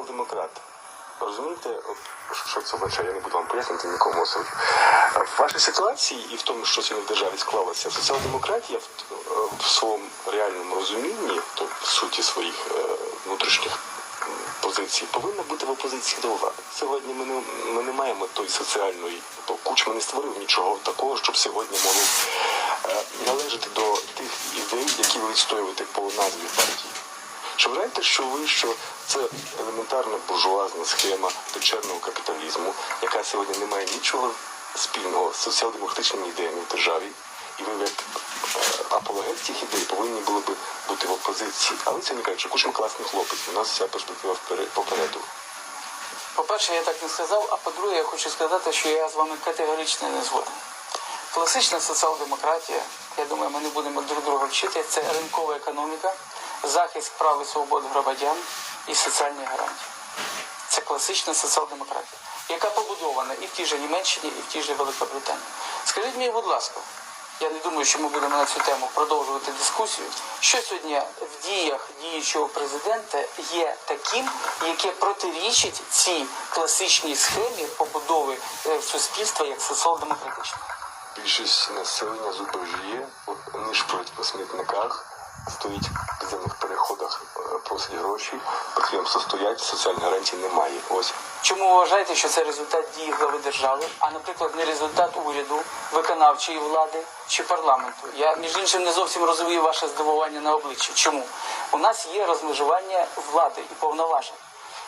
соціал-демократ. Розумієте, що це означає? Я не буду вам пояснити нікому особливо. В вашій ситуації і в тому, що сьогодні в державі склалося, соціал-демократія в, е, в своєму реальному розумінні, то в суті своїх е, внутрішніх позицій, повинна бути в опозиції до влади. Сьогодні ми не, ми не маємо тої соціальної, то Кучма не створив нічого такого, щоб сьогодні могло е, належати до тих ідей, які ви відстоюєте по назві партії. Чи вважаєте, що ви що це елементарна буржуазна схема дочерного капіталізму, яка сьогодні не має нічого спільного з соціал-демократичними ідеями в державі, і ви як е, апологет цих ідей повинні були би бути в опозиції. Але це не кажуть, що Кучма класний хлопець, у нас вся перспектива попереду. По-перше, я так не сказав, а по-друге, я хочу сказати, що я з вами категорично не згоден. Класична соціал-демократія, я думаю, ми не будемо друг друга вчити, це ринкова економіка, захист прав і свобод громадян і соціальні гарантії. Це класична соціал-демократія, яка побудована і в тій же Німеччині, і в тій же Великобританії. Скажіть мені, будь ласка, я не думаю, що ми будемо на цю тему продовжувати дискусію. Що сьогодні в діях діючого президента є таким, яке протирічить цій класичній схемі побудови е, суспільства як соціал-демократичне? Більшість населення зубожіє, от нишпорить по смітниках, стоїть переходах, е, гроші, підприємства стоять, соціальних гарантій немає. Ось Чому ви вважаєте, що це результат дії глави держави, а наприклад не результат уряду, виконавчої влади чи парламенту? Я між іншим не зовсім розумію ваше здивування на обличчі. Чому у нас є розмежування влади і повноважень?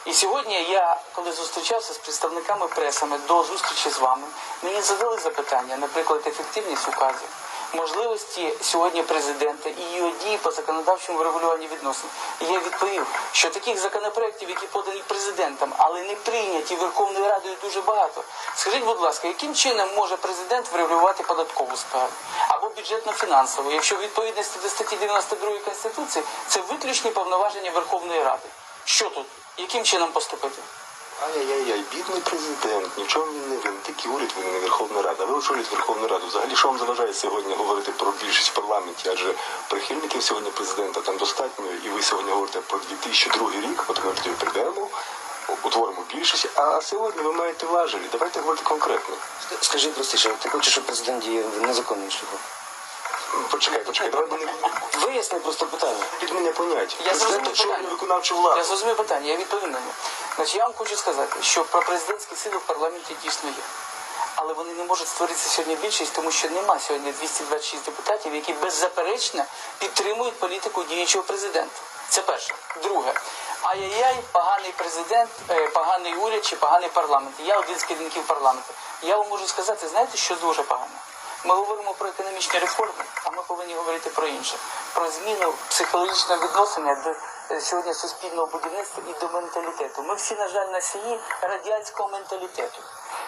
І сьогодні я, коли зустрічався з представниками пресами до зустрічі з вами, мені задали запитання, наприклад, ефективність указів, можливості сьогодні президента і його дії по законодавчому врегулюванню відносин. Я відповів, що таких законопроєктів, які подані президентом, але не прийняті Верховною Радою, дуже багато. Скажіть, будь ласка, яким чином може президент врегулювати податкову сферу або бюджетно-фінансову, якщо в відповідності до статті 92 Конституції це виключні повноваження Верховної Ради? Що тут? Яким чином поступити? Ай-яй-яй, бідний президент, нічого він не винен, тільки уряд винен, не Верховна Рада. Ви очолюєте Верховну Раду. Взагалі, що вам заважає сьогодні говорити про більшість в парламенті? Адже прихильників сьогодні президента там достатньо, і ви сьогодні говорите про 2002 рік, от ми тоді прийдемо, утворимо більшість, а сьогодні ви маєте важелі. Давайте говорити конкретно. Скажи простіше, ти хочеш, щоб президент діяв незаконним шляхом? Почекай, почекай, давай мене Виясни просто питання. під мене поняття. Я зрозумів питання. виконавчу Я владу. зрозумів питання, я відповім на нього. Значить, я вам хочу сказати, що пропрезидентські сили в парламенті дійсно є. Але вони не можуть створитися сьогодні більшість, тому що нема сьогодні 226 депутатів, які беззаперечно підтримують політику діючого президента. Це перше. Друге. Ай-яй-яй, поганий президент, е, поганий уряд чи поганий парламент. Я один з керівників парламенту. Я вам можу сказати, знаєте, що дуже погано? Ми говоримо про економічні реформи, а ми повинні говорити про інше, про зміну психологічного відношення до е, сьогодні суспільного будівництва і до менталітету. Ми всі, на жаль, носії радянського менталітету.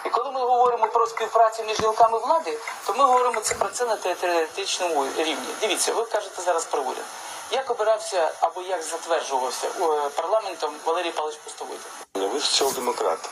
І коли ми говоримо про співпрацю між гілками влади, то ми говоримо це про це на теоретичному рівні. Дивіться, ви кажете зараз про уряд. Як обирався або як затверджувався е, парламентом Валерій Павлович Пустовий? Ви соціал-демократ.